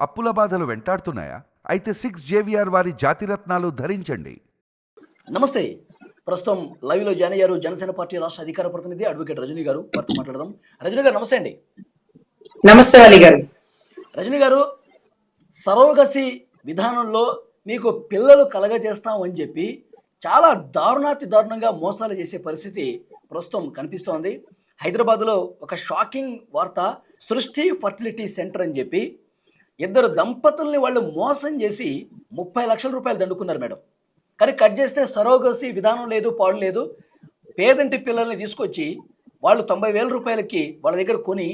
అప్పుల బాధలు వెంటాడుతున్నాయా? అయితే సిక్స్ జేవిఆర్ వారి జాతిరత్నాలు ధరించండి. నమస్తే. ప్రస్తుతం లైవ్లో జాయిన్ అయ్యారు జనసేన పార్టీ రాష్ట్ర అధికార ప్రతినిధి అడ్వకేట్ రజనీ గారు. వారితో మాట్లాడదాం. రజనీ గారు నమస్తే అండి. నమస్తే అలీ గారు. రజనీ గారు సరోగసి విధానంలో మీకు పిల్లలు కలగజేస్తాం అని చెప్పి చాలా దారుణాతి దారుణంగా మోసాలు చేసే పరిస్థితి ప్రస్తుతం కనిపిస్తోంది. హైదరాబాద్లో ఒక షాకింగ్ వార్త సృష్టి ఫర్టిలిటీ సెంటర్ అని చెప్పి ఇద్దరు దంపతుల్ని వాళ్ళు మోసం చేసి ముప్పై లక్షల రూపాయలు దండుకున్నారు మేడం. కానీ కట్ చేస్తే సరోగసి విధానం లేదు పాడు లేదు. పేదంటి పిల్లల్ని తీసుకొచ్చి వాళ్ళు తొంభై వేల రూపాయలకి వాళ్ళ దగ్గర కొని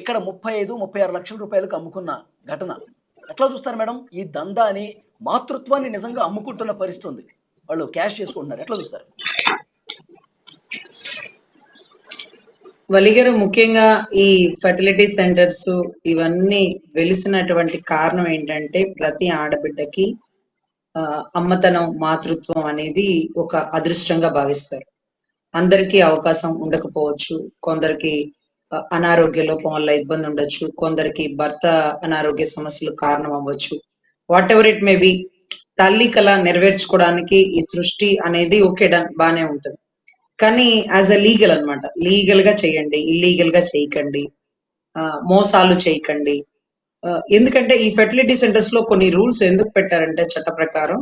ఇక్కడ ముప్పై ఐదు ముప్పై ఆరు లక్షల రూపాయలకు అమ్ముకున్న ఘటన. ఎట్లా చూస్తారు మేడం? ఈ దందాని మాతృత్వాన్ని నిజంగా అమ్ముకుంటున్న పరిస్థితి ఉంది. వాళ్ళు క్యాష్ చేసుకుంటున్నారు. ఎట్లా చూస్తారు? వలిగారు ముఖ్యంగా ఈ ఫర్టిలిటీ సెంటర్స్ ఇవన్నీ వెలిసినటువంటి కారణం ఏంటంటే ప్రతి ఆడబిడ్డకి ఆ, అమ్మతనం మాతృత్వం అనేది ఒక అదృష్టంగా భావిస్తారు. అందరికీ అవకాశం ఉండకపోవచ్చు. కొందరికి అనారోగ్య లోపం వల్ల ఇబ్బంది ఉండొచ్చు. కొందరికి భర్త అనారోగ్య సమస్యలు కారణం అవ్వచ్చు. Whatever it may be తల్లి కళ నెరవేర్చుకోవడానికి ఈ సృష్టి అనేది ఓకే డన్ బానే ఉంటుంది. కానీ యాజ్ అ లీగల్ అన్నమాట. లీగల్గా చేయండి ఇల్లీగల్గా చేయకండి మోసాలు చేయకండి. ఎందుకంటే ఈ ఫెర్టిలిటీ సెంటర్స్లో కొన్ని రూల్స్ ఎందుకు పెట్టారంటే చట్ట ప్రకారం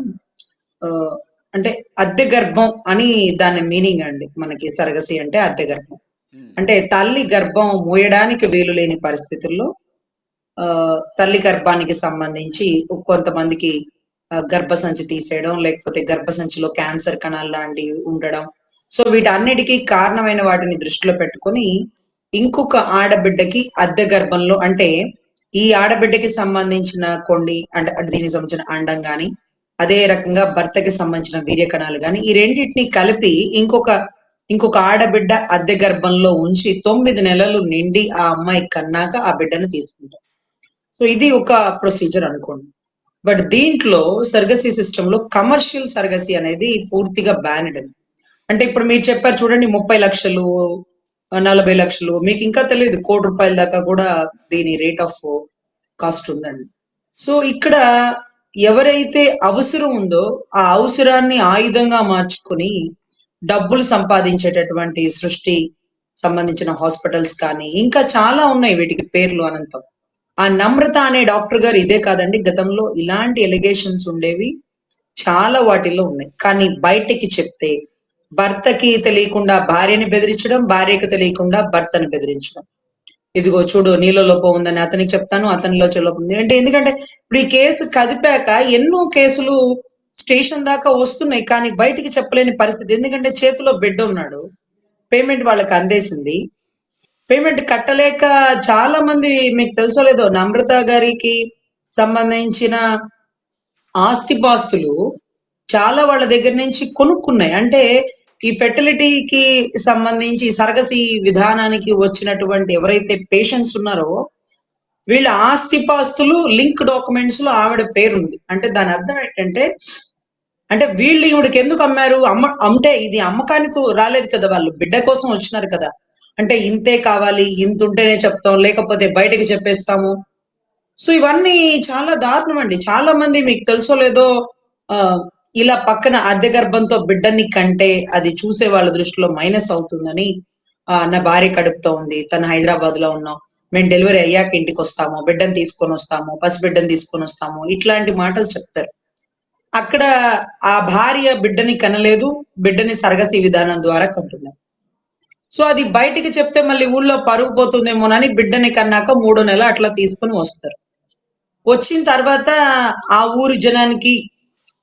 అంటే అద్దె గర్భం అని దాని మీనింగ్ అండి మనకి సరగసి అంటే అద్దె గర్భం. అంటే తల్లి గర్భం మోయడానికి వీలు లేని పరిస్థితుల్లో ఆ, తల్లి గర్భానికి సంబంధించి కొంతమందికి గర్భసంచి తీసేయడం లేకపోతే గర్భసంచిలో క్యాన్సర్ కణాలు లాంటివి ఉండడం సో వీటన్నిటికీ కారణమైన వాటిని దృష్టిలో పెట్టుకొని ఇంకొక ఆడబిడ్డకి అద్దె గర్భంలో అంటే ఈ ఆడబిడ్డకి సంబంధించిన కొండి అంటే దీనికి సంబంధించిన అండం గాని అదే రకంగా భర్తకి సంబంధించిన వీర్యకణాలు కానీ గాని ఈ రెండింటిని కలిపి ఇంకొక ఇంకొక ఆడబిడ్డ అద్దె గర్భంలో ఉంచి తొమ్మిది నెలలు నిండి ఆ అమ్మాయి కన్నాక ఆ బిడ్డను తీసుకుంటాం. సో ఇది ఒక ప్రొసీజర్ అనుకోండి. బట్ దీంట్లో సర్గసీ సిస్టమ్లో కమర్షియల్ సర్గసీ అనేది పూర్తిగా బ్యానెడ్ అంటే ఇప్పుడు మీరు చెప్పారు చూడండి ముప్పై లక్షలు నలభై లక్షలు. మీకు ఇంకా తెలియదు కోటి రూపాయల దాకా కూడా దీని రేట్ ఆఫ్ కాస్ట్ ఉందండి. సో ఇక్కడ ఎవరైతే అవసరం ఉందో ఆ అవసరాన్ని ఆయుధంగా మార్చుకొని డబ్బులు సంపాదించేటటువంటి సృష్టి సంబంధించిన హాస్పిటల్స్ కానీ ఇంకా చాలా ఉన్నాయి వీటికి పేర్లు అనంతం. ఆ నమ్రత అనే డాక్టర్ గారు ఇదే కాదండి గతంలో ఇలాంటి ఎలిగేషన్స్ ఉండేవి చాలా వాటిల్లో ఉన్నాయి. కానీ బయటికి చెప్తే భర్తకి తెలియకుండా భార్యని బెదిరించడం భార్యకి తెలియకుండా భర్తను బెదిరించడం. ఇదిగో చూడు నీలో లోపం ఉందని అతనికి చెప్తాను అతనిలో లోపం ఉంది. అంటే ఎందుకంటే ఇప్పుడు ఈ కేసు కదిపాక ఎన్నో కేసులు స్టేషన్ దాకా వస్తున్నాయి కానీ బయటికి చెప్పలేని పరిస్థితి. ఎందుకంటే చేతిలో బిడ్డ ఉన్నాడు పేమెంట్ వాళ్ళకి అందేసింది. పేమెంట్ కట్టలేక చాలా మంది మీకు తెలుసో లేదో నమ్రత గారికి సంబంధించిన ఆస్తిపాస్తులు చాలా వాళ్ళ దగ్గర నుంచి కొనుక్కున్నాయి. అంటే ఈ ఫెర్టిలిటీకి సంబంధించి సరగసి విధానానికి వచ్చినటువంటి ఎవరైతే పేషెంట్స్ ఉన్నారో వీళ్ళ ఆస్తిపాస్తులు లింక్ డాక్యుమెంట్స్లో ఆవిడ పేరుంది. అంటే దాని అర్థం ఏంటంటే అంటే వీళ్ళు ఈవిడకి ఎందుకు అమ్మారు? అమ్మ అంటే ఇది అమ్మకానికి రాలేదు కదా వాళ్ళు. బిడ్డ కోసం వచ్చినారు కదా. అంటే ఇంతే కావాలి ఇంత ఉంటేనే చెప్తాం లేకపోతే బయటకి చెప్పేస్తాము. సో ఇవన్నీ చాలా దారుణం అండి. చాలా మంది మీకు తెలుసో లేదో ఆ, ఇలా పక్కన అద్దె గర్భంతో బిడ్డని కంటే అది చూసే వాళ్ళ దృష్టిలో మైనస్ అవుతుందని నా భార్య కడుపుతో ఉంది. తను హైదరాబాద్లో ఉన్నాం. మేము డెలివరీ అయ్యాక ఇంటికి వస్తాము. బిడ్డను తీసుకొని వస్తాము. పసిబిడ్డను తీసుకొని వస్తాము. ఇట్లాంటి మాటలు చెప్తారు. అక్కడ ఆ భార్య బిడ్డని కనలేదు. బిడ్డని సరగసి విధానం ద్వారా కంటున్నారు సో అది బయటికి చెప్తే మళ్ళీ ఊళ్ళో పరుగు పోతుందేమోనని బిడ్డని కన్నాక మూడో నెల అట్లా తీసుకొని వస్తారు. వచ్చిన తర్వాత ఆ ఊరి జనానికి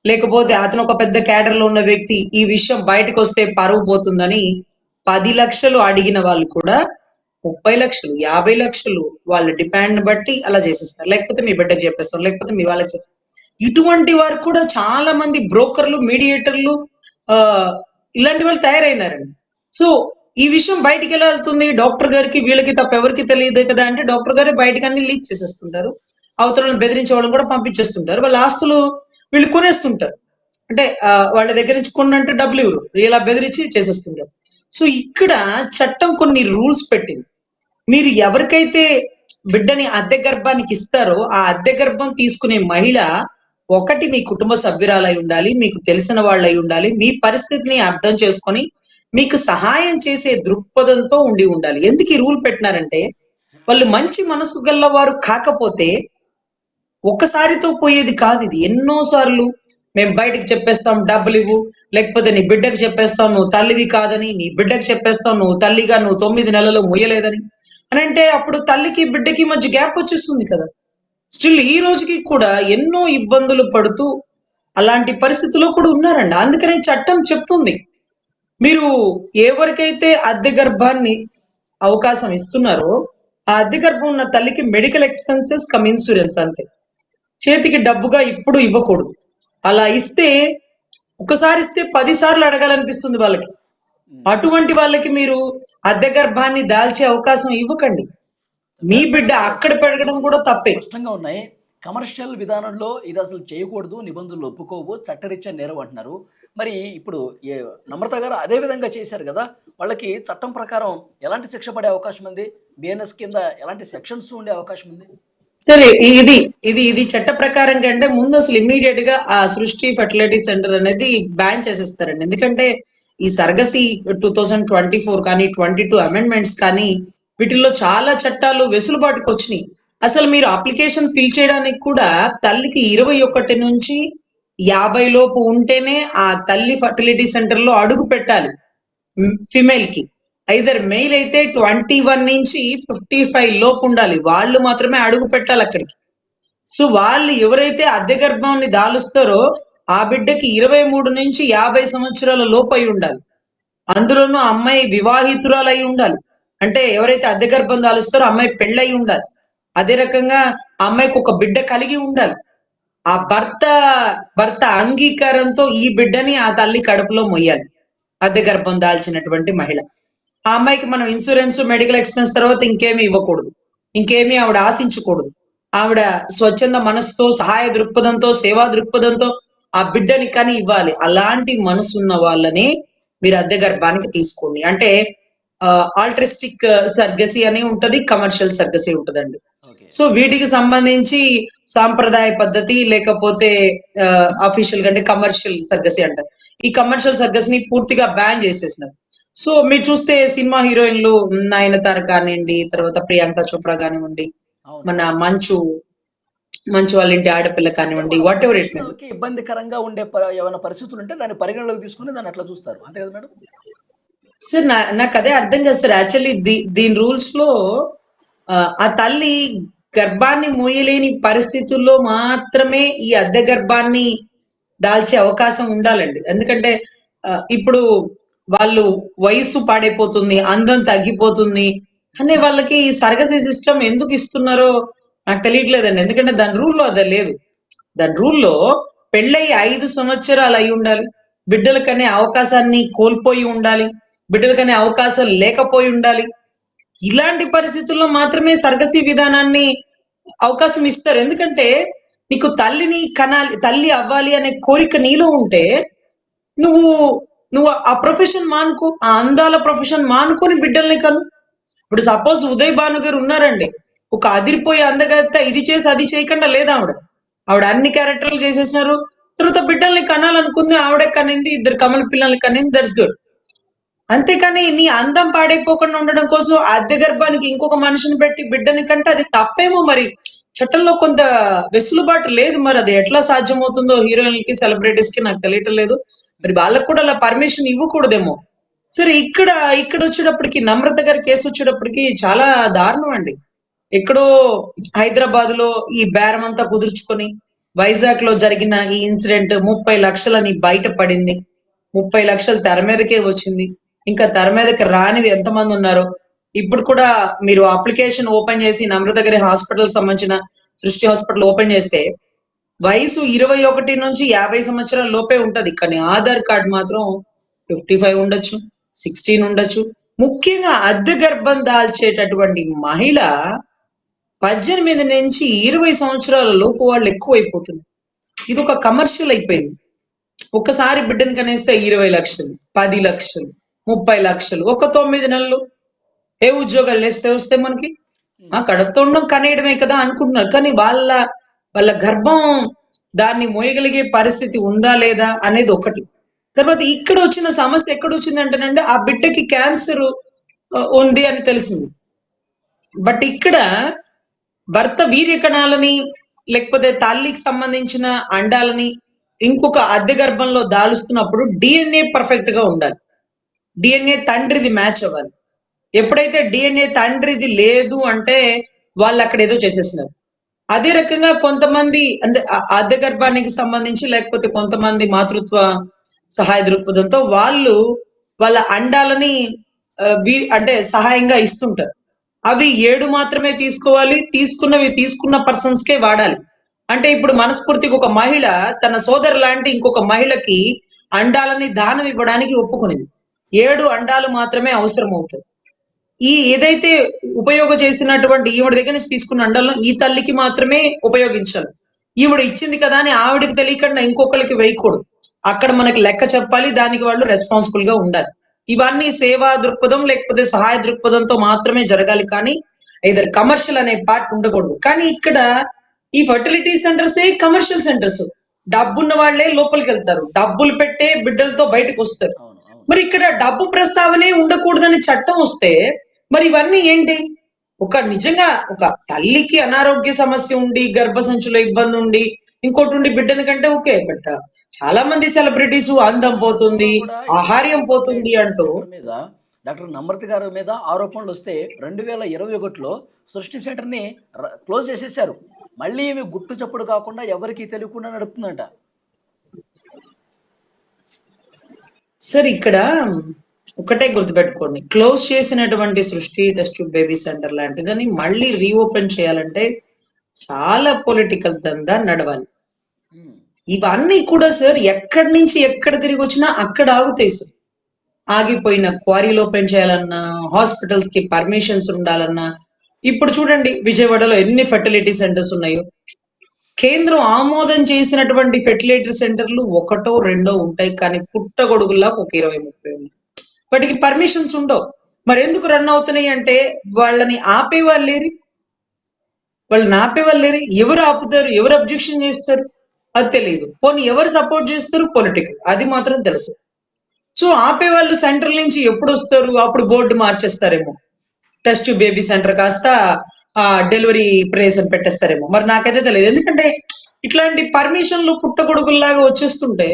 లేకపోతే అతను ఒక పెద్ద క్యాడర్లో ఉన్న వ్యక్తి ఈ విషయం బయటకు వస్తే పరువు పోతుందని పది లక్షలు అడిగిన వాళ్ళు కూడా ముప్పై లక్షలు యాభై లక్షలు వాళ్ళ డిపాండ్ బట్టి అలా చేసేస్తారు. లేకపోతే మీ బిడ్డకు చెప్పేస్తారు లేకపోతే మీ వాళ్ళకి చేస్తారు ఇటువంటి వారు కూడా చాలా మంది బ్రోకర్లు మీడియేటర్లు ఆ ఇలాంటి వాళ్ళు తయారైనారండి. సో ఈ విషయం బయటికి ఎలా వెళ్తుంది? డాక్టర్ గారికి వీళ్ళకి తప్ప ఎవరికి తెలియదు కదా అంటే డాక్టర్ గారే బయటకు అన్ని లీక్ చేసేస్తుంటారు. అవతలను బెదిరించే వాళ్ళని కూడా పంపించేస్తుంటారు. వాళ్ళ ఆస్తులు వీళ్ళు కొనేస్తుంటారు. అంటే వాళ్ళ దగ్గర నుంచి కొన్నంటే డబ్బులు ఇవ్వరు. ఇలా బెదిరించి చేసేస్తుంటారు. సో ఇక్కడ చట్టం కొన్ని రూల్స్ పెట్టింది. మీరు ఎవరికైతే బిడ్డని అద్దె గర్భానికి ఇస్తారో ఆ అద్దె గర్భం తీసుకునే మహిళ ఒకటి మీ కుటుంబ సభ్యురాలై ఉండాలి మీకు తెలిసిన వాళ్ళై ఉండాలి మీ పరిస్థితిని అర్థం చేసుకొని మీకు సహాయం చేసే దృక్పథంతో ఉండి ఉండాలి. ఎందుకు ఈ రూల్ పెట్టినారంటే వాళ్ళు మంచి మనసు గల్ల వారు కాకపోతే ఒక్కసారితో పోయేది కాదు ఇది. ఎన్నో సార్లు మేము బయటకు చెప్పేస్తాం డబ్బులు ఇవ్వు. లేకపోతే నీ బిడ్డకు చెప్పేస్తాం నువ్వు తల్లిది కాదని నీ బిడ్డకు చెప్పేస్తాం నువ్వు తల్లిగా నువ్వు తొమ్మిది నెలలు మొయ్యలేదని. అని అంటే అప్పుడు తల్లికి బిడ్డకి మధ్య గ్యాప్ వచ్చేస్తుంది కదా. స్టిల్ ఈ రోజుకి కూడా ఎన్నో ఇబ్బందులు పడుతూ అలాంటి పరిస్థితుల్లో కూడా ఉన్నారండి. అందుకనే చట్టం చెప్తుంది. మీరు ఎవరికైతే అద్దె గర్భాన్ని అవకాశం ఇస్తున్నారో ఆ అద్దె గర్భం ఉన్న తల్లికి మెడికల్ ఎక్స్పెన్సెస్ కమ్ ఇన్సూరెన్స్ అంతే. చేతికి డబ్బుగా ఇప్పుడు ఇవ్వకూడదు. అలా ఇస్తే ఒకసారి ఇస్తే పది సార్లు అడగాలనిపిస్తుంది వాళ్ళకి. అటువంటి వాళ్ళకి మీరు అద్దె గర్భాన్ని దాల్చే అవకాశం ఇవ్వకండి. మీ బిడ్డ అక్కడ పెరగడం కూడా తప్పే. స్పష్టంగా ఉన్నాయి. కమర్షియల్ విధానంలో ఇది అసలు చేయకూడదు నిబంధనలు ఒప్పుకోవు చట్టరీత్యా నేరం అంటున్నారు. మరి ఇప్పుడు ఏ నమ్రత గారు అదే విధంగా చేశారు కదా వాళ్ళకి చట్టం ప్రకారం ఎలాంటి శిక్ష పడే అవకాశం ఉంది? బిఎన్ఎస్ కింద ఎలాంటి సెక్షన్స్ ఉండే అవకాశం ఉంది? సరే ఇది ఇది ఇది చట్ట ప్రకారం కంటే ముందు అసలు ఇమ్మీడియట్గా ఆ సృష్టి ఫర్టిలిటీ సెంటర్ అనేది బ్యాన్ చేసేస్తారండి. ఎందుకంటే ఈ surrogacy two thousand twenty four కానీ ట్వంటీ టూ అమెండ్మెంట్స్ కానీ వీటిల్లో చాలా చట్టాలు వెసులుబాటుకు వచ్చినాయి. అసలు మీరు అప్లికేషన్ ఫిల్ చేయడానికి కూడా తల్లికి ఇరవై ఒకటి నుంచి యాభై లోపు ఉంటేనే ఆ తల్లి ఫర్టిలిటీ సెంటర్లో అడుగు పెట్టాలి. ఫిమేల్కి. ఐదర్ మెయిల్ అయితే ట్వంటీ వన్ నుంచి ఫిఫ్టీ ఫైవ్ లోపు ఉండాలి. వాళ్ళు మాత్రమే అడుగు పెట్టాలి అక్కడికి. సో వాళ్ళు ఎవరైతే అద్దె గర్భాన్ని దాలుస్తారో ఆ బిడ్డకి ఇరవై మూడు నుంచి యాభై సంవత్సరాల లోపు అయి ఉండాలి. అందులోనూ ఆ అమ్మాయి వివాహితురాలు అయి ఉండాలి. అంటే ఎవరైతే అద్దె గర్భం దాలుస్తారో అమ్మాయి పెళ్ళయి ఉండాలి. అదే రకంగా అమ్మాయికి ఒక బిడ్డ కలిగి ఉండాలి. ఆ భర్త భర్త అంగీకారంతో ఈ బిడ్డని ఆ తల్లి కడుపులో మొయ్యాలి. అద్దె గర్భం దాల్చినటువంటి మహిళ. ఆ అమ్మాయికి మనం ఇన్సూరెన్స్ మెడికల్ ఎక్స్పెన్స్ తర్వాత ఇంకేమీ ఇవ్వకూడదు. ఇంకేమీ ఆవిడ ఆశించకూడదు. ఆవిడ స్వచ్ఛంద మనసుతో సహాయ దృక్పథంతో సేవా దృక్పథంతో ఆ బిడ్డని కానీ ఇవ్వాలి. అలాంటి మనసు ఉన్న వాళ్ళని మీరు అద్దె గర్భానికి తీసుకోండి. అంటే ఆల్ట్రిస్టిక్ సర్గసి అని ఉంటది కమర్షియల్ సర్గసి ఉంటదండి. సో వీటికి సంబంధించి సాంప్రదాయ పద్ధతి లేకపోతే అఫీషియల్గా అంటే కమర్షియల్ సర్గసి అంటారు. ఈ కమర్షియల్ సర్గస్ని పూర్తిగా బ్యాన్ చేసేసినారు. సో మీరు చూస్తే సినిమా హీరోయిన్లు నయనతార కానివ్వండి తర్వాత ప్రియాంక చోప్రా కానివ్వండి మన మంచు మంచు వాళ్ళ ఇంటి ఆడపిల్ల కానివ్వండి వాట్ ఎవర్ ఇట్ ఇబ్బందికరంగా ఉండే ఏమైనా పరిస్థితులు ఉంటే దాన్ని పరిగణలోకి తీసుకుని దాన్ని అట్లా చూస్తారు. అంతే కదా మేడం? సార్ నా నాకు అదే అర్థం కాదు సార్. యాక్చువల్లీ దీని రూల్స్లో ఆ, తల్లి గర్భాన్ని మూయలేని పరిస్థితుల్లో మాత్రమే ఈ అద్దె గర్భాన్ని దాల్చే అవకాశం ఉండాలండి. ఎందుకంటే ఇప్పుడు వాళ్ళు వయస్సు పాడైపోతుంది అందం తగ్గిపోతుంది అనే వాళ్ళకి ఈ సర్గసీ సిస్టమ్ ఎందుకు ఇస్తున్నారో నాకు తెలియట్లేదండి. ఎందుకంటే దాని రూల్లో అదే లేదు. దాని రూల్లో పెళ్ళయి ఐదు సంవత్సరాలు అయి ఉండాలి. బిడ్డలకనే అవకాశాన్ని కోల్పోయి ఉండాలి. బిడ్డలకనే అవకాశం లేకపోయి ఉండాలి. ఇలాంటి పరిస్థితుల్లో మాత్రమే సర్గసీ విధానాన్ని అవకాశం ఇస్తారు. ఎందుకంటే నీకు తల్లిని కనాలి తల్లి అవ్వాలి అనే కోరిక నీలో ఉంటే నువ్వు నువ్వు ఆ ప్రొఫెషన్ మానుకో ఆ అందాల ప్రొఫెషన్ మానుకొని బిడ్డల్ని కను. ఇప్పుడు సపోజ్ ఉదయ్ భాను గారు ఉన్నారండి. ఒక అదిరిపోయే అందగత్త ఇది చేసి అది చేయకుండా లేదా ఆవిడ. ఆవిడ అన్ని క్యారెక్టర్లు చేసేసినారు. తర్వాత బిడ్డల్ని కనాలనుకుంది ఆవిడే కనింది ఇద్దరు కమల పిల్లల్ని కనింది దట్స్ గుడ్ అంతేకాని నీ అందం పాడైపోకుండా ఉండడం కోసం అద్దె గర్భానికి ఇంకొక మనిషిని పెట్టి బిడ్డని కంటే అది తప్పేమో మరి. చట్టంలో కొంత వెసులుబాటు లేదు మరి అది ఎట్లా సాధ్యమవుతుందో హీరోయిన్లకి సెలబ్రిటీస్కి నాకు తెలియటం లేదు. మరి వాళ్ళకు కూడా అలా పర్మిషన్ ఇవ్వకూడదేమో. సరే ఇక్కడ ఇక్కడ వచ్చేటప్పటికి నమ్రత గారి కేసు వచ్చేటప్పటికి చాలా దారుణం అండి. ఎక్కడో హైదరాబాద్లో ఈ బేరం అంతా కుదుర్చుకొని వైజాగ్లో జరిగిన ఈ ఇన్సిడెంట్ ముప్పై లక్షలని బయట పడింది ముప్పై లక్షలు తెర మీదకే వచ్చింది. ఇంకా తెర మీదకి రానివి ఎంతమంది ఉన్నారో ఇప్పుడు కూడా మీరు అప్లికేషన్ ఓపెన్ చేసి నమ్రతగిరి హాస్పిటల్ సంబంధించిన సృష్టి హాస్పిటల్ ఓపెన్ చేస్తే వయసు ఇరవై ఒకటి నుంచి యాభై సంవత్సరాల లోపే ఉంటది. కానీ ఆధార్ కార్డ్ మాత్రం ఫిఫ్టీ ఫైవ్ ఉండొచ్చు సిక్స్టీన్ ఉండొచ్చు. ముఖ్యంగా అద్దె గర్భం దాల్చేటటువంటి మహిళ పద్దెనిమిది నుంచి ఇరవై సంవత్సరాల లోపు వాళ్ళు ఎక్కువైపోతుంది. ఇది ఒక కమర్షియల్ అయిపోయింది. ఒక్కసారి బిడ్డను కనేస్తే ఇరవై లక్షలు పది లక్షలు ముప్పై లక్షలు ఒక తొమ్మిది నెలలు ఏ ఉద్యోగాలు వేస్తే వస్తే మనకి? ఆ కడుపుతో ఉండడం కనేయడమే కదా అనుకుంటున్నారు. కానీ వాళ్ళ వాళ్ళ గర్భం దాన్ని మోయగలిగే పరిస్థితి ఉందా లేదా అనేది ఒకటి. తర్వాత ఇక్కడ వచ్చిన సమస్య ఎక్కడ వచ్చిందంటేనంటే ఆ బిడ్డకి క్యాన్సర్ ఉంది అని తెలిసింది. బట్ ఇక్కడ భర్త వీర్య కణాలని లేకపోతే తల్లికి సంబంధించిన అండాలని ఇంకొక అద్దె గర్భంలో దాలుస్తున్నప్పుడు డిఎన్ఏ పర్ఫెక్ట్గా ఉండాలి. డిఎన్ఏ తండ్రిది మ్యాచ్ అవ్వాలి. ఎప్పుడైతే డిఎన్ఏ తండ్రిది లేదు అంటే వాళ్ళు అక్కడ ఏదో చేసేస్తున్నారు. అదే రకంగా కొంతమంది అంటే అద్దె గర్భానికి సంబంధించి లేకపోతే కొంతమంది మాతృత్వ సహాయ దృక్పథంతో వాళ్ళు వాళ్ళ అండాలని అంటే సహాయంగా ఇస్తుంటారు. అవి ఏడు మాత్రమే తీసుకోవాలి. తీసుకున్నవి తీసుకున్న పర్సన్స్ కే వాడాలి. అంటే ఇప్పుడు మనస్ఫూర్తిగా ఒక మహిళ తన సోదరు లాంటి ఇంకొక మహిళకి అండాలని దానం ఇవ్వడానికి ఒప్పుకునింది. ఏడు అండాలు మాత్రమే అవసరం అవుతుంది ఈ ఏదైతే ఉపయోగ చేసినటువంటి ఈవిడ దగ్గర నుంచి తీసుకున్న అండాలను ఈ తల్లికి మాత్రమే ఉపయోగించాలి. ఈవిడ ఇచ్చింది కదా అని ఆవిడకి తెలియకుండా ఇంకొకరికి వేయకూడదు. అక్కడ మనకి లెక్క చెప్పాలి దానికి వాళ్ళు రెస్పాన్సిబుల్గా ఉండాలి. ఇవన్నీ సేవా దృక్పథం లేకపోతే సహాయ దృక్పథంతో మాత్రమే జరగాలి కానీ ఇదర్ కమర్షియల్ అనే పార్ట్ ఉండకూడదు. కానీ ఇక్కడ ఈ ఫర్టిలిటీ సెంటర్స్ ఏ కమర్షియల్ సెంటర్స్ డబ్బున్న వాళ్ళే లోపలికి వెళ్తారు. డబ్బులు పెట్టే బిడ్డలతో బయటకు వస్తారు. మరి ఇక్కడ డబ్బు ప్రస్తావనే ఉండకూడదని చట్టం వస్తే మరి ఇవన్నీ ఏంటి? ఒక నిజంగా ఒక తల్లికి అనారోగ్య సమస్య ఉండి గర్భసంచులో ఇబ్బంది ఉండి ఇంకోటి ఉండి బిడ్డని కంటే ఓకే. బట్ చాలా మంది సెలబ్రిటీస్ అందం పోతుంది ఆహార్యం పోతుంది అంటూ మీద డాక్టర్ నమ్రత గారి మీద ఆరోపణలు వస్తే రెండు వేల ఇరవై ఒకటిలో సృష్టి సెంటర్ని క్లోజ్ చేసేసారు మళ్ళీ ఇవి గుట్టు చప్పుడు కాకుండా ఎవరికి తెలియకుండా నడుపుతుందంట. సార్ ఇక్కడ ఒకటే గుర్తుపెట్టుకోండి. క్లోజ్ చేసినటువంటి సృష్టి టెస్ట్ బేబీ సెంటర్ లాంటిదని మళ్ళీ రీఓపెన్ చేయాలంటే చాలా పొలిటికల్ దందా నడవాలి. ఉమ్. ఇవన్నీ కూడా సార్ ఎక్కడి నుంచి ఎక్కడ తిరిగి వచ్చినా అక్కడ ఆగుతాయి సార్ ఆగిపోయిన క్వారీలు ఓపెన్ చేయాలన్నా హాస్పిటల్స్కి పర్మిషన్స్ ఉండాలన్నా ఇప్పుడు చూడండి విజయవాడలో ఎన్ని ఫెర్టిలిటీ సెంటర్స్ ఉన్నాయో. కేంద్రం ఆమోదం చేసినటువంటి ఫెర్టిలైటర్ సెంటర్లు ఒకటో రెండో ఉంటాయి కానీ పుట్టగొడుగుల్లా ఒక ఇరవై ముప్పై ఉన్నాయి. వాటికి పర్మిషన్స్ ఉండవు. మరి ఎందుకు రన్ అవుతున్నాయి అంటే వాళ్ళని ఆపే వాళ్ళు లేరు వాళ్ళని ఆపే వాళ్ళు లేరు ఎవరు ఆపుతారు? ఎవరు అబ్జెక్షన్ చేస్తారు? అది తెలియదు. పోనీ ఎవరు సపోర్ట్ చేస్తారు? పొలిటికల్. అది మాత్రం తెలుసు. సో ఆపే వాళ్ళు నుంచి ఎప్పుడు వస్తారు? అప్పుడు బోర్డు మార్చేస్తారేమో. టెస్ట్ బేబీ సెంటర్ కాస్త డెలివరీ ప్రైస్ అని పెట్టేస్తారేమో. మరి నాకైతే తెలియదు. ఎందుకంటే ఇట్లాంటి పర్మిషన్లు పుట్టగొడుగుల్లాగా వచ్చేస్తుంటే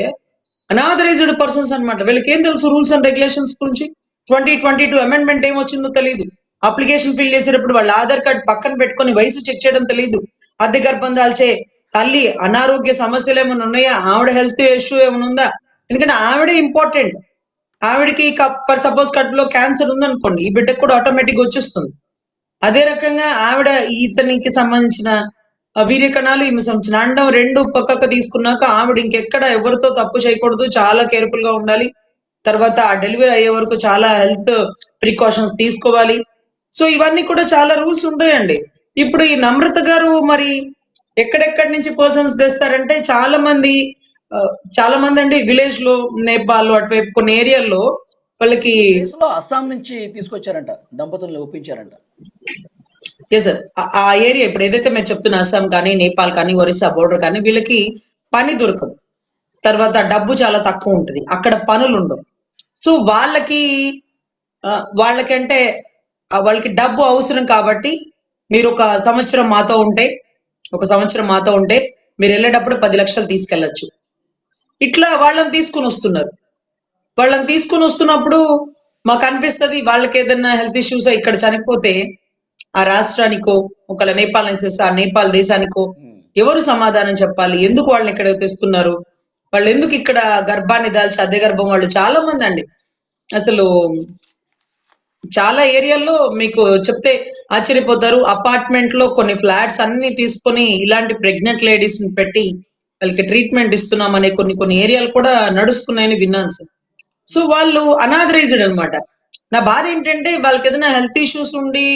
అనాథరైజ్డ్ పర్సన్స్ అన్నమాట. వీళ్ళకి ఏం తెలుసు రూల్స్ అండ్ రెగ్యులేషన్స్ గురించి? ట్వంటీ ట్వంటీ టూ అమెండ్మెంట్ ఏం వచ్చిందో తెలియదు అప్లికేషన్ ఫిల్ చేసేటప్పుడు వాళ్ళ ఆధార్ కార్డ్ పక్కన పెట్టుకొని వయసు చెక్ చేయడం తెలియదు అద్దె గర్భం దాల్చే తల్లి అనారోగ్య సమస్యలు ఏమైనా ఉన్నాయా? ఆవిడ హెల్త్ ఇష్యూ ఏమైనా ఉందా? ఎందుకంటే ఆవిడే ఇంపార్టెంట్ ఆవిడకి పర్ సపోజ్ కడుపులో క్యాన్సర్ ఉందనుకోండి ఈ బిడ్డకు కూడా ఆటోమేటిక్ వచ్చేస్తుంది. అదే రకంగా ఆవిడ ఇతనికి సంబంధించిన ఆ వీర్య కణాలు ఈమె సంబంధించిన అండం రెండు పక్కకు తీసుకున్నాక ఆవిడ ఇంకెక్కడ ఎవరితో తప్పు చేయకూడదు చాలా కేర్ఫుల్గా ఉండాలి. తర్వాత ఆ డెలివరీ అయ్యే వరకు చాలా హెల్త్ ప్రికాషన్స్ తీసుకోవాలి. సో ఇవన్నీ కూడా చాలా రూల్స్ ఉంటాయండి. ఇప్పుడు ఈ నమ్రత గారు మరి ఎక్కడెక్కడి నుంచి పర్సన్స్ తెస్తారంటే చాలా మంది చాలా మంది అండి విలేజ్లో నేపాల్ అటువైపు కొన్ని ఏరియాల్లో వాళ్ళకి అస్సాం నుంచి తీసుకొచ్చారంట దంపతులను ఒప్పించారంట. ఎస్ సార్ ఆ ఏరియా ఇప్పుడు ఏదైతే మేము చెప్తున్న అస్సాం కానీ నేపాల్ కానీ ఒరిస్సా బోర్డర్ కానీ వీళ్ళకి పని దొరకదు. తర్వాత డబ్బు చాలా తక్కువ ఉంటుంది. అక్కడ పనులు ఉండవు. సో వాళ్ళకి వాళ్ళకంటే వాళ్ళకి డబ్బు అవసరం కాబట్టి మీరు ఒక సంవత్సరం మాతో ఉంటే ఒక సంవత్సరం మాతో ఉంటే మీరు వెళ్ళేటప్పుడు పది లక్షలు తీసుకెళ్ళచ్చు. ఇట్లా వాళ్ళని తీసుకుని వస్తున్నారు. వాళ్ళని తీసుకుని వస్తున్నప్పుడు మాకు అనిపిస్తది వాళ్ళకి ఏదైనా హెల్త్ ఇష్యూస్ ఇక్కడ చనిపోతే ఆ రాష్ట్రానికో ఒకవేళ నేపాల్ ఆ నేపాల్ దేశానికో. ఎవరు సమాధానం చెప్పాలి? ఎందుకు వాళ్ళని ఇక్కడ తెస్తున్నారు? వాళ్ళు ఎందుకు ఇక్కడ గర్భాన్ని దాల్చి అద్దె గర్భం వాళ్ళు చాలా మంది అండి. అసలు చాలా ఏరియాల్లో మీకు చెప్తే ఆశ్చర్యపోతారు. అపార్ట్మెంట్లో కొన్ని ఫ్లాట్స్ అన్ని తీసుకొని ఇలాంటి ప్రెగ్నెంట్ లేడీస్ని పెట్టి వాళ్ళకి ట్రీట్మెంట్ ఇస్తున్నాం అనే కొన్ని కొన్ని ఏరియాలు కూడా నడుస్తున్నాయని విన్నాను సార్. సో వాళ్ళు అనాథరైజ్డ్ అన్నమాట. నా బాధ ఏంటంటే వాళ్ళకి ఏదైనా హెల్త్ ఇష్యూస్ ఉండి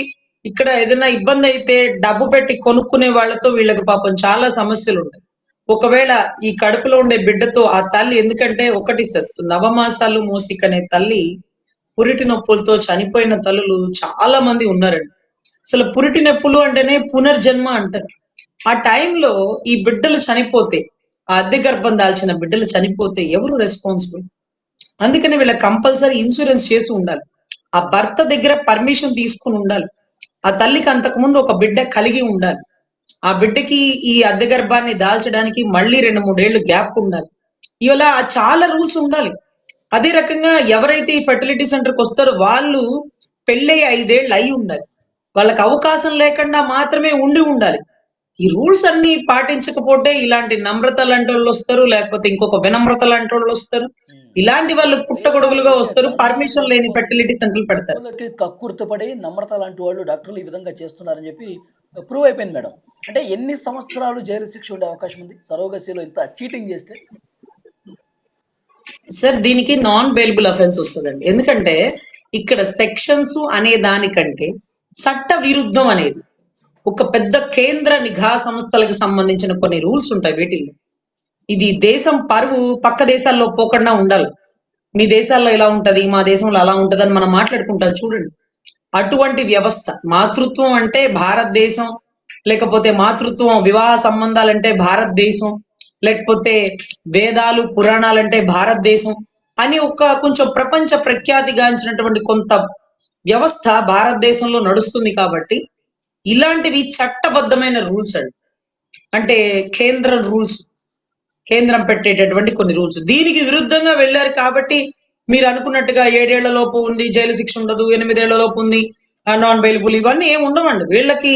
ఇక్కడ ఏదైనా ఇబ్బంది అయితే డబ్బు పెట్టి కొనుక్కునే వాళ్ళతో వీళ్ళకి పాపం చాలా సమస్యలు ఉంటాయి. ఒకవేళ ఈ కడుపులో ఉండే బిడ్డతో ఆ తల్లి ఎందుకంటే ఒకటి సత్తు నవమాసాలు మోసికనే తల్లి పురిటి నొప్పులతో చనిపోయిన తల్లులు చాలా మంది ఉన్నారండి. అసలు పురిటి నొప్పులు అంటేనే పునర్జన్మ అంటారు. ఆ టైంలో ఈ బిడ్డలు చనిపోతే ఆ అద్దె గర్భం దాల్చిన బిడ్డలు చనిపోతే ఎవరు రెస్పాన్సిబుల్? అందుకని వీళ్ళ కంపల్సరీ ఇన్సూరెన్స్ చేసి ఉండాలి. ఆ భర్త దగ్గర పర్మిషన్ తీసుకుని ఉండాలి. ఆ తల్లికి అంతకుముందు ఒక బిడ్డ కలిగి ఉండాలి. ఆ బిడ్డకి ఈ అద్దె గర్భాన్ని దాల్చడానికి మళ్ళీ రెండు మూడేళ్ళు గ్యాప్ ఉండాలి. ఇలా చాలా రూల్స్ ఉండాలి. అదే రకంగా ఎవరైతే ఈ ఫెర్టిలిటీ సెంటర్కి వస్తారో వాళ్ళు పెళ్ళై ఐదేళ్ళు అయి ఉండాలి. వాళ్ళకి అవకాశం లేకుండా మాత్రమే ఉండి ఉండాలి. ఈ రూల్స్ అన్ని పాటించకపోతే ఇలాంటి నమ్రత లాంటి వాళ్ళు వస్తారు లేకపోతే ఇంకొక వినమ్రత లాంటి వాళ్ళు వస్తారు. ఇలాంటి వాళ్ళు పుట్టగొడుగులుగా వస్తారు పర్మిషన్ లేని ఫెర్టిలిటీ సెంటర్లు పెడతారు. కక్కుర్తిపడి నమ్రత లాంటి వాళ్ళు డాక్టర్లు ఈ విధంగా చేస్తున్నారని చెప్పి ప్రూవ్ అయిపోయింది మేడం. అంటే ఎన్ని సంవత్సరాలు జైలు శిక్ష ఉండే అవకాశం ఉంది? సరోగసీలో ఇంత చీటింగ్ చేస్తే? సార్ దీనికి నాన్ బెయిలబుల్ అఫెన్స్ వస్తుందండి. ఎందుకంటే ఇక్కడ సెక్షన్స్ అనే దానికంటే చట్ట విరుద్ధం అనేది ఒక పెద్ద కేంద్ర నిఘా సంస్థలకు సంబంధించిన కొన్ని రూల్స్ ఉంటాయి వీటిల్లో. ఇది దేశం పరువు పక్క దేశాల్లో పోకుండా ఉండాలి. మీ దేశాల్లో ఎలా ఉంటది? మా దేశంలో అలా ఉంటది అని మనం మాట్లాడుకుంటాం. చూడండి. అటువంటి వ్యవస్థ మాతృత్వం అంటే భారతదేశం లేకపోతే మాతృత్వం వివాహ సంబంధాలంటే భారతదేశం లేకపోతే వేదాలు పురాణాలంటే భారతదేశం అని ఒక కొంచెం ప్రపంచ ప్రఖ్యాతిగాంచినటువంటి కొంత వ్యవస్థ భారతదేశంలో నడుస్తుంది కాబట్టి ఇలాంటివి చట్టబద్ధమైన రూల్స్ అండి. అంటే కేంద్ర రూల్స్ కేంద్రం పెట్టేటటువంటి కొన్ని రూల్స్. దీనికి విరుద్ధంగా వెళ్ళారు కాబట్టి మీరు అనుకున్నట్టుగా ఏడేళ్ళ లోపు ఉంది జైలు శిక్ష ఉండదు ఎనిమిదేళ్ళ లోపు ఉంది నాన్ బెయిలబుల్ ఇవన్నీ ఏమి ఉండవండి. వీళ్ళకి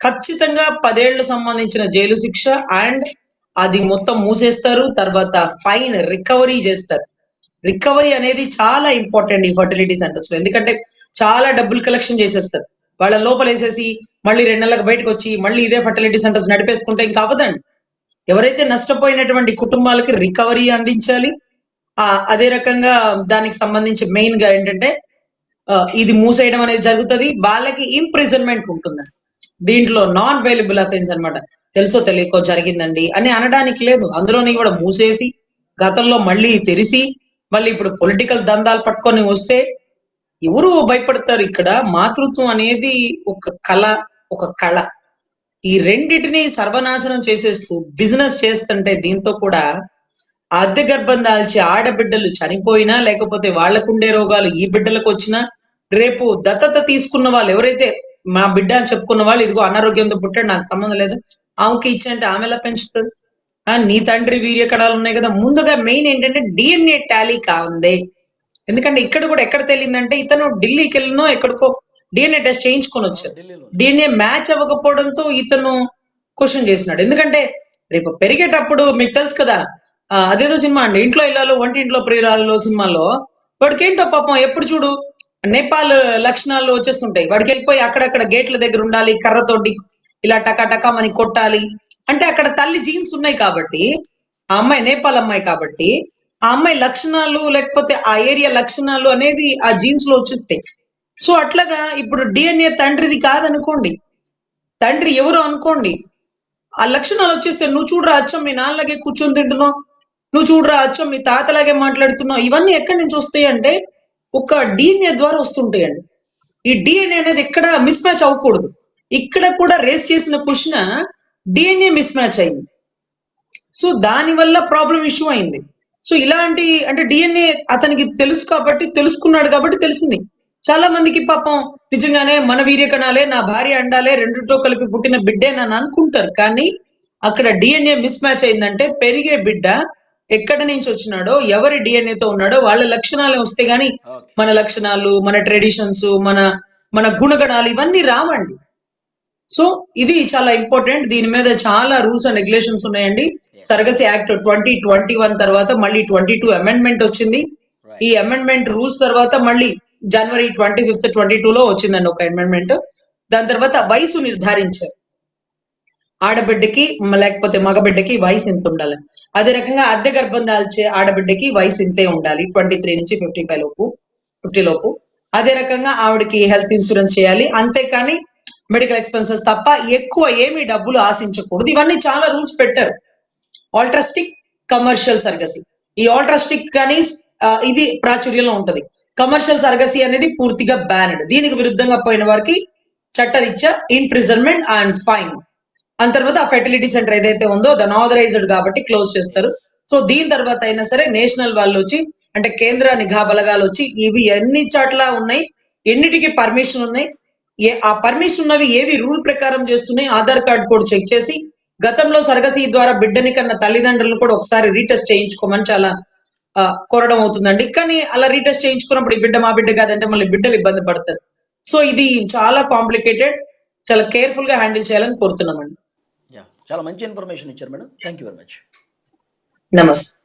ఖచ్చితంగా పదేళ్ళకు సంబంధించిన జైలు శిక్ష అండ్ అది మొత్తం మూసేస్తారు తర్వాత ఫైన్ రికవరీ చేస్తారు. రికవరీ అనేది చాలా ఇంపార్టెంట్ ఈ ఫర్టిలిటీ సెంటర్స్లో ఎందుకంటే చాలా డబ్బులు కలెక్షన్ చేసేస్తారు. వాళ్ళ లోపల వేసేసి మళ్ళీ రెండు నెలలకు బయటకు వచ్చి మళ్ళీ ఇదే ఫర్టిలిటీ సెంటర్స్ నడిపేసుకుంటే ఇంకా అవ్వదండి. ఎవరైతే నష్టపోయినటువంటి కుటుంబాలకి రికవరీ అందించాలి ఆ అదే రకంగా దానికి సంబంధించి మెయిన్గా ఏంటంటే ఇది మూసేయడం అనేది జరుగుతుంది. వాళ్ళకి ఇంప్రిజన్మెంట్ ఉంటుంది దీంట్లో నాన్ అవైలబుల్ అఫెన్స్ అన్నమాట. తెలుసో తెలియకో జరిగిందండి అని అనడానికి లేదు. అందులోని కూడా మూసేసి గతంలో మళ్ళీ తెరిసి మళ్ళీ ఇప్పుడు పొలిటికల్ దందాలు పట్టుకొని వస్తే ఎవరు భయపడతారు ఇక్కడ. మాతృత్వం అనేది ఒక కళ ఒక కళ. ఈ రెండిటిని సర్వనాశనం చేసేస్తూ బిజినెస్ చేస్తుంటే దీంతో కూడా అద్దె గర్భం దాల్చి ఆడబిడ్డలు చనిపోయినా లేకపోతే వాళ్ళకుండే రోగాలు ఈ బిడ్డలకు వచ్చినా రేపు దత్తత తీసుకున్న వాళ్ళు ఎవరైతే మా బిడ్డ అని చెప్పుకున్న వాళ్ళు ఇదిగో అనారోగ్యంతో పుట్టాడు నాకు సంబంధం లేదు. ఆమెకి ఇచ్చంటే ఆమె ఎలా పెంచుతుంది? ఆ, నీ తండ్రి వీర్యకడాలు ఉన్నాయి కదా. ముందుగా మెయిన్ ఏంటంటే డిఎన్ఏ టాలీ కాందే. ఎందుకంటే ఇక్కడ కూడా ఎక్కడ తేలిందంటే ఇతను ఢిల్లీకి వెళ్ళినో ఎక్కడికో డిఎన్ఏ టెస్ట్ చేయించుకొని వచ్చారు డిఎన్ఏ మ్యాచ్ అవ్వకపోవడంతో ఇతను క్వశ్చన్ చేసినాడు ఎందుకంటే రేపు పెరిగేటప్పుడు మీకు తెలుసు కదా అదేదో సినిమా అండి ఇంట్లో ఇల్లాలు వంటింట్లో ప్రియురాలలో సినిమాలో వాడికి ఏంటో పాపం ఎప్పుడు చూడు నేపాల్ లక్షణాలు వచ్చేస్తుంటాయి. వాడికి వెళ్ళిపోయి అక్కడక్కడ గేట్ల దగ్గర ఉండాలి కర్రతోటి ఇలా టకా టకా మని కొట్టాలి. అంటే అక్కడ తల్లి జీన్స్ ఉన్నాయి కాబట్టి ఆ అమ్మాయి నేపాల్ అమ్మాయి కాబట్టి ఆ అమ్మాయి లక్షణాలు లేకపోతే ఆ ఏరియా లక్షణాలు అనేవి ఆ జీన్స్లో వచ్చేస్తాయి. సో అట్లాగా ఇప్పుడు డిఎన్ఏ తండ్రిది కాదనుకోండి. తండ్రి ఎవరు అనుకోండి. ఆ లక్షణాలు వచ్చేస్తే నువ్వు చూడరా అచ్చం మీ నాన్నలాగే కూర్చొని తింటున్నావు. నువ్వు చూడరా అచ్చం మీ తాతలాగే మాట్లాడుతున్నావు. ఇవన్నీ ఎక్కడి నుంచి వస్తాయి అంటే ఒక డిఎన్ఏ ద్వారా వస్తుంటాయండి. ఈ డిఎన్ఏ అనేది ఎక్కడ మిస్ మ్యాచ్ అవ్వకూడదు. ఇక్కడ కూడా రేస్ చేసిన క్వశ్చన్ డిఎన్ఏ మిస్ మ్యాచ్ అయింది. సో దాని వల్ల ప్రాబ్లం ఇష్యూ అయింది. సో ఇలాంటి అంటే డిఎన్ఏ అతనికి తెలుసు కాబట్టి తెలుసుకున్నాడు కాబట్టి తెలిసింది. చాలా మందికి పాపం నిజంగానే మన వీర్య కణాలే నా భార్య అండాలే రెండుతో కలిపి పుట్టిన బిడ్డే నన్ను అనుకుంటారు. కానీ అక్కడ డిఎన్ఏ మిస్ మ్యాచ్ అయిందంటే పెరిగే బిడ్డ ఎక్కడి నుంచి వచ్చినాడో ఎవరి DNA తో ఉన్నాడో వాళ్ళ లక్షణాలే వస్తే గానీ మన లక్షణాలు మన ట్రెడిషన్స్ మన మన గుణగణాలు ఇవన్నీ రావండి. సో ఇది చాలా ఇంపార్టెంట్ దీని మీద చాలా రూల్స్ అండ్ రెగ్యులేషన్స్ ఉన్నాయండి. Surrogacy act twenty twenty one తర్వాత మళ్ళీ ట్వంటీ టూ అమెండ్మెంట్ వచ్చింది ఈ అమెండ్మెంట్ రూల్స్ తర్వాత మళ్ళీ January twenty fifth twenty two లో వచ్చిందండి ఒక అమెండ్మెంట్ దాని తర్వాత వయసు నిర్ధారించారు. ఆడబిడ్డకి లేకపోతే మగబిడ్డకి వయసు ఇంత ఉండాలి? అదే రకంగా అద్దె గర్భం దాల్చే ఆడబిడ్డకి వయసు ఇంతే ఉండాలి. ట్వంటీ త్రీ నుంచి ఫిఫ్టీ ఫైవ్ లోపు ఫిఫ్టీ లోపు. అదే రకంగా ఆవిడకి హెల్త్ ఇన్సూరెన్స్ చేయాలి. అంతేకాని మెడికల్ ఎక్స్పెన్సెస్ తప్ప ఎక్కువ ఏమీ డబ్బులు ఆశించకూడదు. ఇవన్నీ చాలా రూల్స్ పెట్టారు. ఆల్ట్రాస్టిక్ కమర్షియల్ సర్గసీ ఈ ఆల్ట్రాస్టిక్ కానీ ఇది ప్రాచుర్యంలో ఉంటది. కమర్షియల్ సర్గసీ అనేది పూర్తిగా బ్యాన్డ్ దీనికి విరుద్ధంగా పోయిన వారికి చట్టరీత్యా ఇంప్రిజన్మెంట్ అండ్ ఫైన్ ఆ తర్వాత ఆ ఫెర్టిలిటీ సెంటర్ ఏదైతే ఉందో దాని ఆథరైజ్డ్ కాబట్టి క్లోజ్ చేస్తారు. సో దీని తర్వాత అయినా సరే నేషనల్ వాళ్ళు వచ్చి అంటే కేంద్ర నిఘా బలగాలు వచ్చి ఇవి ఎన్ని చోట్ల ఉన్నాయి? ఎన్నిటికి పర్మిషన్ ఉన్నాయి? ఏ ఆ పర్మిషన్ ఉన్నవి ఏవి రూల్ ప్రకారం చేస్తున్నాయి? ఆధార్ కార్డ్ కూడా చెక్ చేసి గతంలో సరగసి ద్వారా బిడ్డని కన్నా తల్లిదండ్రులను కూడా ఒకసారి రీటెస్ట్ చేయించుకోమని చాలా కోరడం అవుతుందండి. కానీ అలా రీటెస్ట్ చేయించుకున్నప్పుడు ఈ బిడ్డ మా బిడ్డ కాదంటే మళ్ళీ బిడ్డలు ఇబ్బంది పడతారు. సో ఇది చాలా కాంప్లికేటెడ్ చాలా కేర్ఫుల్గా హ్యాండిల్ చేయాలని కోరుతున్నామండి. చాలా మంచి ఇన్ఫర్మేషన్ ఇచ్చారు madam. Thank you very much నమస్తే